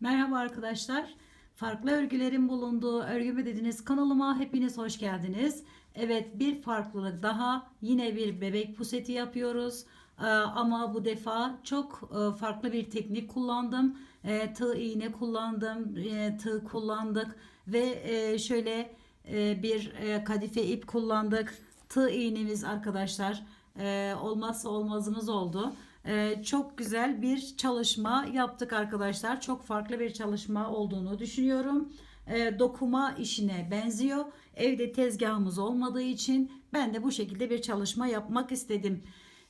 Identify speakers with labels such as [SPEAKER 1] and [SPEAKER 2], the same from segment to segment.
[SPEAKER 1] Merhaba arkadaşlar. Farklı örgülerin bulunduğu Örgümü Dediniz kanalıma hepiniz hoş geldiniz. Evet bir farklılık daha yine bir bebek puseti yapıyoruz. Ee, ama bu defa çok e, farklı bir teknik kullandım. E, tığ iğne kullandım, e, tığ kullandık ve şöyle bir kadife ip kullandık. Tığ iğnemiz arkadaşlar olmazsa olmazımız oldu. Ee, çok güzel bir çalışma yaptık arkadaşlar. Çok farklı bir çalışma olduğunu düşünüyorum. Ee, dokuma işine benziyor. Evde tezgahımız olmadığı için ben de bu şekilde bir çalışma yapmak istedim.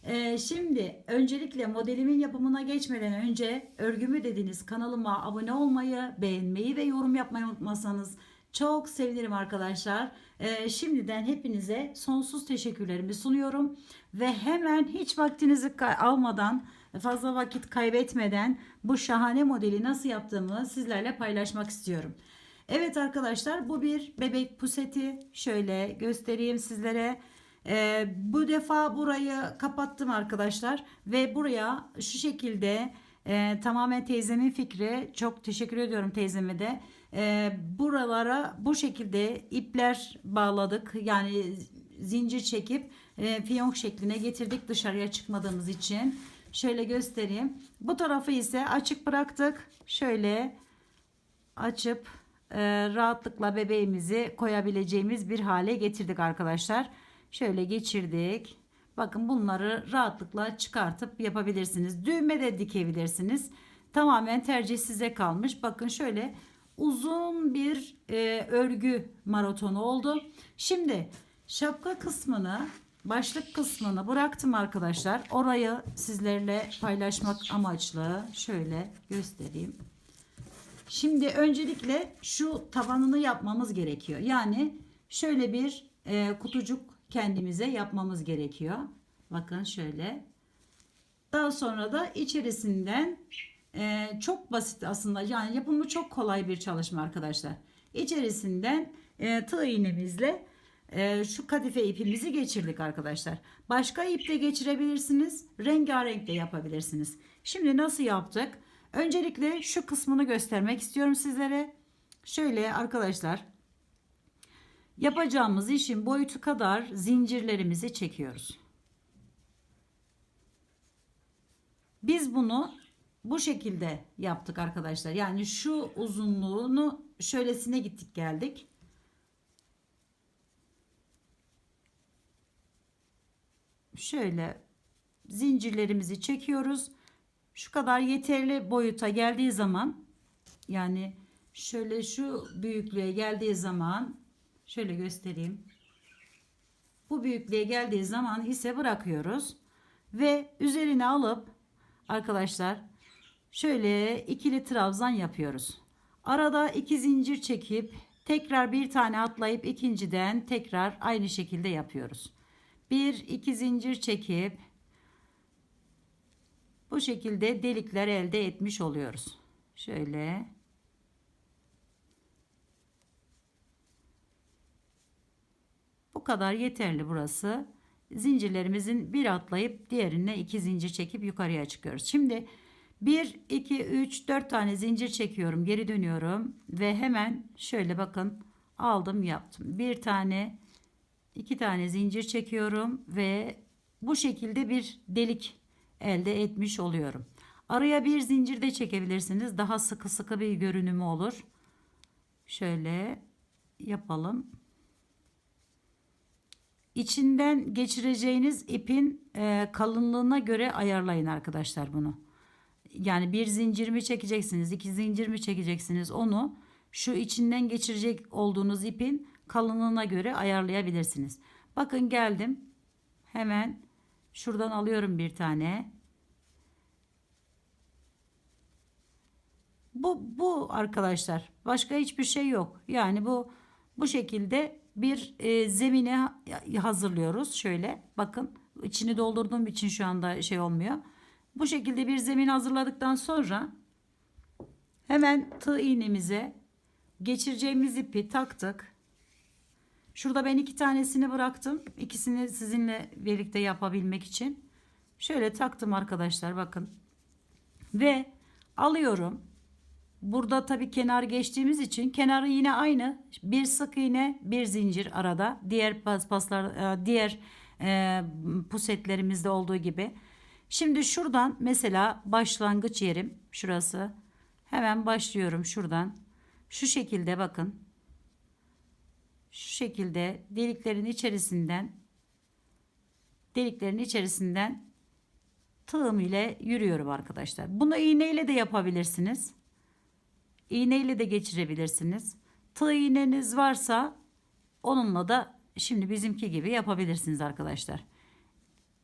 [SPEAKER 1] Ee, şimdi öncelikle modelimin yapımına geçmeden önce örgümü dediniz kanalıma abone olmayı, beğenmeyi ve yorum yapmayı unutmasanız çok sevinirim arkadaşlar. Ee, şimdiden hepinize sonsuz teşekkürlerimi sunuyorum. Ve hemen hiç vaktinizi almadan, fazla vakit kaybetmeden bu şahane modeli nasıl yaptığımı sizlerle paylaşmak istiyorum. Evet arkadaşlar bu bir bebek puseti. Şöyle göstereyim sizlere. Ee, bu defa burayı kapattım arkadaşlar. Ve buraya şu şekilde e, tamamen teyzemin fikri. Çok teşekkür ediyorum teyzeme de. E, buralara bu şekilde ipler bağladık. Yani zincir çekip e, fiyonk şekline getirdik dışarıya çıkmadığımız için. Şöyle göstereyim. Bu tarafı ise açık bıraktık. Şöyle açıp e, rahatlıkla bebeğimizi koyabileceğimiz bir hale getirdik arkadaşlar. Şöyle geçirdik. Bakın bunları rahatlıkla çıkartıp yapabilirsiniz. Düğme de dikebilirsiniz. Tamamen tercih size kalmış. Bakın şöyle uzun bir e, örgü maratonu oldu. Şimdi şapka kısmını başlık kısmını bıraktım arkadaşlar. Orayı sizlerle paylaşmak amaçlı şöyle göstereyim. Şimdi öncelikle şu tabanını yapmamız gerekiyor. Yani şöyle bir e, kutucuk kendimize yapmamız gerekiyor. Bakın şöyle. Daha sonra da içerisinden e, çok basit aslında yani yapımı çok kolay bir çalışma arkadaşlar. İçerisinden e, tığ iğnemizle e, şu kadife ipimizi geçirdik arkadaşlar. Başka ip de geçirebilirsiniz. Rengarenk de yapabilirsiniz. Şimdi nasıl yaptık? Öncelikle şu kısmını göstermek istiyorum sizlere. Şöyle arkadaşlar yapacağımız işin boyutu kadar zincirlerimizi çekiyoruz. Biz bunu bu şekilde yaptık arkadaşlar. Yani şu uzunluğunu şöylesine gittik geldik. Şöyle zincirlerimizi çekiyoruz. Şu kadar yeterli boyuta geldiği zaman yani şöyle şu büyüklüğe geldiği zaman şöyle göstereyim. Bu büyüklüğe geldiği zaman ise bırakıyoruz ve üzerine alıp arkadaşlar şöyle ikili trabzan yapıyoruz. Arada iki zincir çekip tekrar bir tane atlayıp ikinciden tekrar aynı şekilde yapıyoruz. Bir iki zincir çekip bu şekilde delikler elde etmiş oluyoruz. Şöyle bu kadar yeterli burası. Zincirlerimizin bir atlayıp diğerine iki zincir çekip yukarıya çıkıyoruz. Şimdi 1 2 3 4 tane zincir çekiyorum. Geri dönüyorum ve hemen şöyle bakın aldım yaptım. Bir tane iki tane zincir çekiyorum ve bu şekilde bir delik elde etmiş oluyorum. Araya bir zincir de çekebilirsiniz. Daha sıkı sıkı bir görünümü olur. Şöyle yapalım. İçinden geçireceğiniz ipin kalınlığına göre ayarlayın arkadaşlar bunu yani bir zincir mi çekeceksiniz, iki zincir mi çekeceksiniz onu şu içinden geçirecek olduğunuz ipin kalınlığına göre ayarlayabilirsiniz. Bakın geldim. Hemen şuradan alıyorum bir tane. Bu bu arkadaşlar. Başka hiçbir şey yok. Yani bu bu şekilde bir e, zemine hazırlıyoruz. Şöyle bakın içini doldurduğum için şu anda şey olmuyor. Bu şekilde bir zemin hazırladıktan sonra hemen tığ iğnemize geçireceğimiz ipi taktık. Şurada ben iki tanesini bıraktım. İkisini sizinle birlikte yapabilmek için. Şöyle taktım arkadaşlar bakın. Ve alıyorum. Burada tabii kenar geçtiğimiz için kenarı yine aynı. Bir sık iğne, bir zincir arada. Diğer paspaslar, e, diğer e, pusetlerimizde olduğu gibi. Şimdi şuradan mesela başlangıç yerim şurası. Hemen başlıyorum şuradan. Şu şekilde bakın. Şu şekilde deliklerin içerisinden deliklerin içerisinden tığım ile yürüyorum arkadaşlar. Bunu iğneyle de yapabilirsiniz. İğneyle de geçirebilirsiniz. Tığ iğneniz varsa onunla da şimdi bizimki gibi yapabilirsiniz arkadaşlar.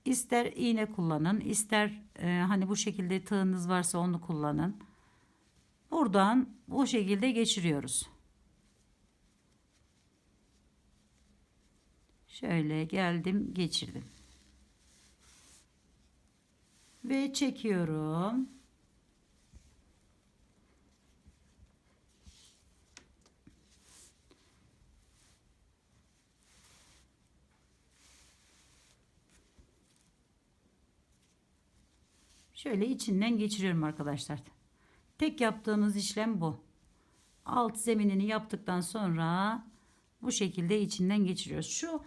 [SPEAKER 1] İster iğne kullanın, ister e, hani bu şekilde tığınız varsa onu kullanın. Buradan bu şekilde geçiriyoruz. Şöyle geldim, geçirdim. Ve çekiyorum. Şöyle içinden geçiriyorum arkadaşlar. Tek yaptığımız işlem bu. Alt zeminini yaptıktan sonra bu şekilde içinden geçiriyoruz. Şu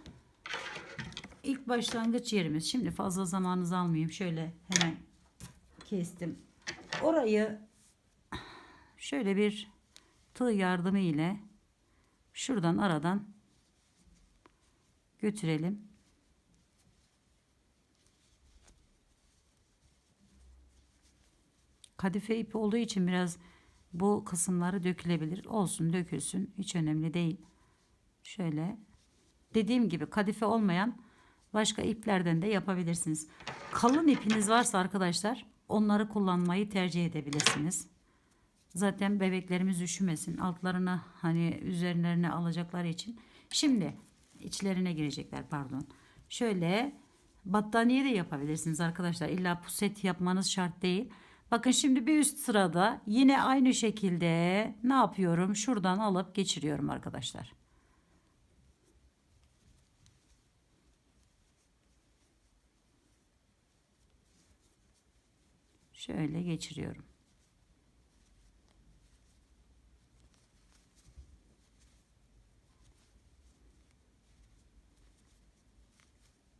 [SPEAKER 1] ilk başlangıç yerimiz. Şimdi fazla zamanınızı almayayım. Şöyle hemen kestim. Orayı şöyle bir tığ yardımı ile şuradan aradan götürelim. Kadife ipi olduğu için biraz bu kısımları dökülebilir. Olsun dökülsün. Hiç önemli değil. Şöyle dediğim gibi kadife olmayan başka iplerden de yapabilirsiniz. Kalın ipiniz varsa arkadaşlar onları kullanmayı tercih edebilirsiniz. Zaten bebeklerimiz üşümesin. Altlarına hani üzerlerine alacakları için. Şimdi içlerine girecekler pardon. Şöyle battaniye de yapabilirsiniz arkadaşlar. İlla puset yapmanız şart değil. Bakın şimdi bir üst sırada yine aynı şekilde ne yapıyorum? Şuradan alıp geçiriyorum arkadaşlar. Şöyle geçiriyorum.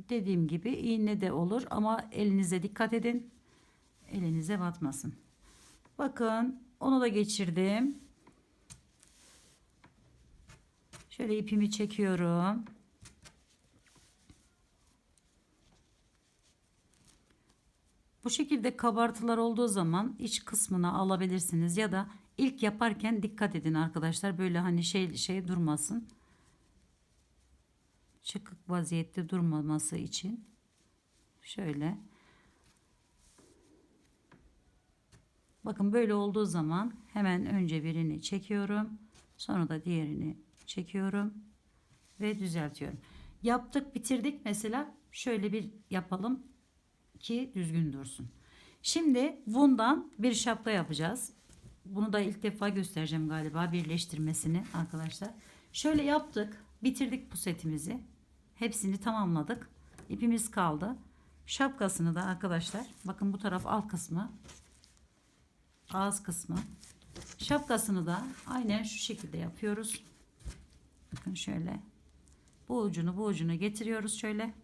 [SPEAKER 1] Dediğim gibi iğne de olur ama elinize dikkat edin. Elinize batmasın. Bakın onu da geçirdim. Şöyle ipimi çekiyorum. Bu şekilde kabartılar olduğu zaman iç kısmına alabilirsiniz ya da ilk yaparken dikkat edin arkadaşlar böyle hani şey şey durmasın. Çıkık vaziyette durmaması için şöyle Bakın böyle olduğu zaman hemen önce birini çekiyorum. Sonra da diğerini çekiyorum ve düzeltiyorum. Yaptık, bitirdik. Mesela şöyle bir yapalım ki düzgün dursun. Şimdi bundan bir şapka yapacağız. Bunu da ilk defa göstereceğim galiba birleştirmesini arkadaşlar. Şöyle yaptık. Bitirdik bu setimizi. Hepsini tamamladık. İpimiz kaldı. Şapkasını da arkadaşlar bakın bu taraf alt kısmı ağız kısmı. Şapkasını da aynen şu şekilde yapıyoruz. Bakın şöyle. Bu ucunu bu ucunu getiriyoruz şöyle.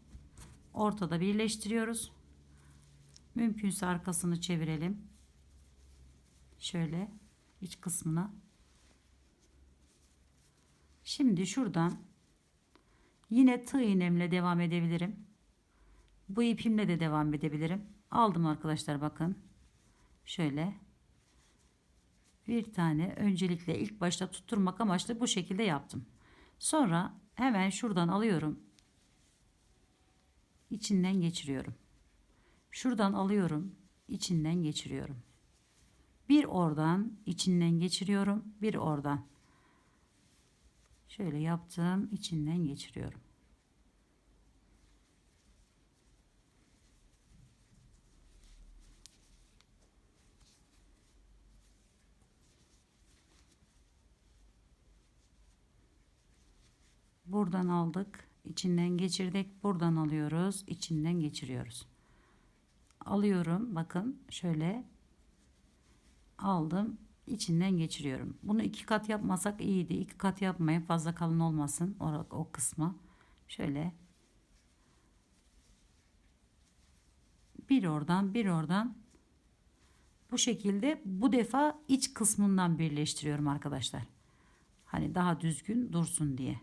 [SPEAKER 1] Ortada birleştiriyoruz. Mümkünse arkasını çevirelim. Şöyle iç kısmına. Şimdi şuradan yine tığ iğnemle devam edebilirim. Bu ipimle de devam edebilirim. Aldım arkadaşlar bakın. Şöyle bir tane öncelikle ilk başta tutturmak amaçlı bu şekilde yaptım. Sonra hemen şuradan alıyorum. İçinden geçiriyorum. Şuradan alıyorum. içinden geçiriyorum. Bir oradan içinden geçiriyorum. Bir oradan. Şöyle yaptım. içinden geçiriyorum. Buradan aldık. içinden geçirdik. Buradan alıyoruz. içinden geçiriyoruz. Alıyorum. Bakın şöyle aldım. içinden geçiriyorum. Bunu iki kat yapmasak iyiydi. İki kat yapmayın fazla kalın olmasın o, o kısmı. Şöyle bir oradan bir oradan bu şekilde bu defa iç kısmından birleştiriyorum arkadaşlar. Hani daha düzgün dursun diye.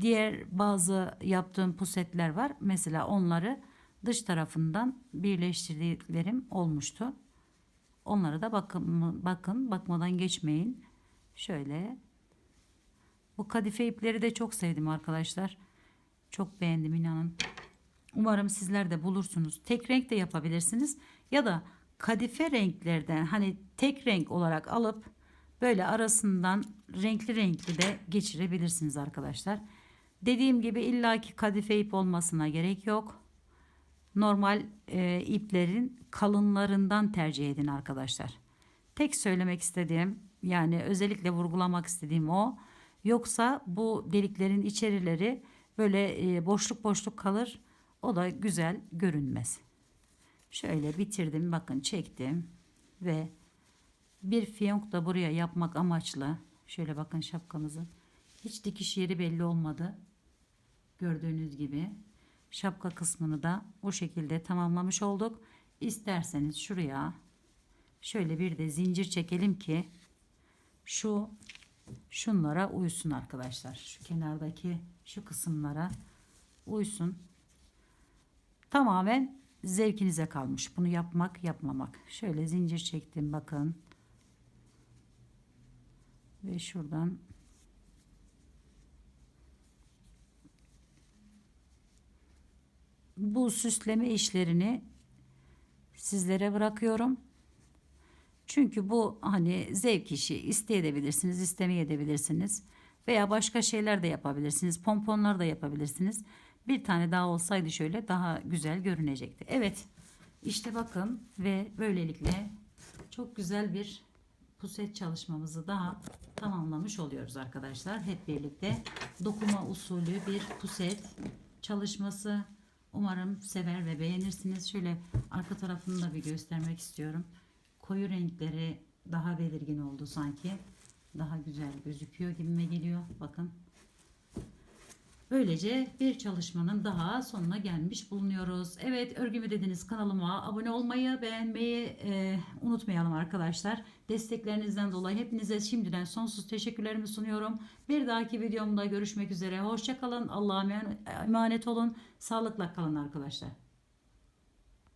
[SPEAKER 1] Diğer bazı yaptığım pusetler var. Mesela onları dış tarafından birleştirdiklerim olmuştu. Onlara da bakın, bakın bakmadan geçmeyin. Şöyle. Bu kadife ipleri de çok sevdim arkadaşlar. Çok beğendim inanın. Umarım sizler de bulursunuz. Tek renk de yapabilirsiniz. Ya da kadife renklerden hani tek renk olarak alıp böyle arasından renkli renkli de geçirebilirsiniz arkadaşlar. Dediğim gibi illaki kadife ip olmasına gerek yok. Normal e, iplerin kalınlarından tercih edin arkadaşlar. Tek söylemek istediğim yani özellikle vurgulamak istediğim o. Yoksa bu deliklerin içerileri böyle e, boşluk boşluk kalır. O da güzel görünmez. Şöyle bitirdim. Bakın çektim. Ve bir fiyonk da buraya yapmak amaçlı. Şöyle bakın şapkamızın. Hiç dikiş yeri belli olmadı. Gördüğünüz gibi. Şapka kısmını da bu şekilde tamamlamış olduk. İsterseniz şuraya şöyle bir de zincir çekelim ki şu şunlara uysun arkadaşlar. Şu kenardaki şu kısımlara uysun. Tamamen zevkinize kalmış. Bunu yapmak, yapmamak. Şöyle zincir çektim bakın. Ve şuradan bu süsleme işlerini sizlere bırakıyorum. Çünkü bu hani zevk işi isteyebilirsiniz, istemeyebilirsiniz veya başka şeyler de yapabilirsiniz. Pomponlar da yapabilirsiniz. Bir tane daha olsaydı şöyle daha güzel görünecekti. Evet. işte bakın ve böylelikle çok güzel bir puset çalışmamızı daha tamamlamış oluyoruz arkadaşlar. Hep birlikte dokuma usulü bir puset çalışması. Umarım sever ve beğenirsiniz. Şöyle arka tarafını da bir göstermek istiyorum. Koyu renkleri daha belirgin oldu sanki. Daha güzel gözüküyor gibime geliyor. Bakın. Böylece bir çalışmanın daha sonuna gelmiş bulunuyoruz. Evet örgümü dediniz kanalıma abone olmayı beğenmeyi e, unutmayalım arkadaşlar. Desteklerinizden dolayı hepinize şimdiden sonsuz teşekkürlerimi sunuyorum. Bir dahaki videomda görüşmek üzere. Hoşçakalın. Allah'a emanet olun. Sağlıkla kalın arkadaşlar.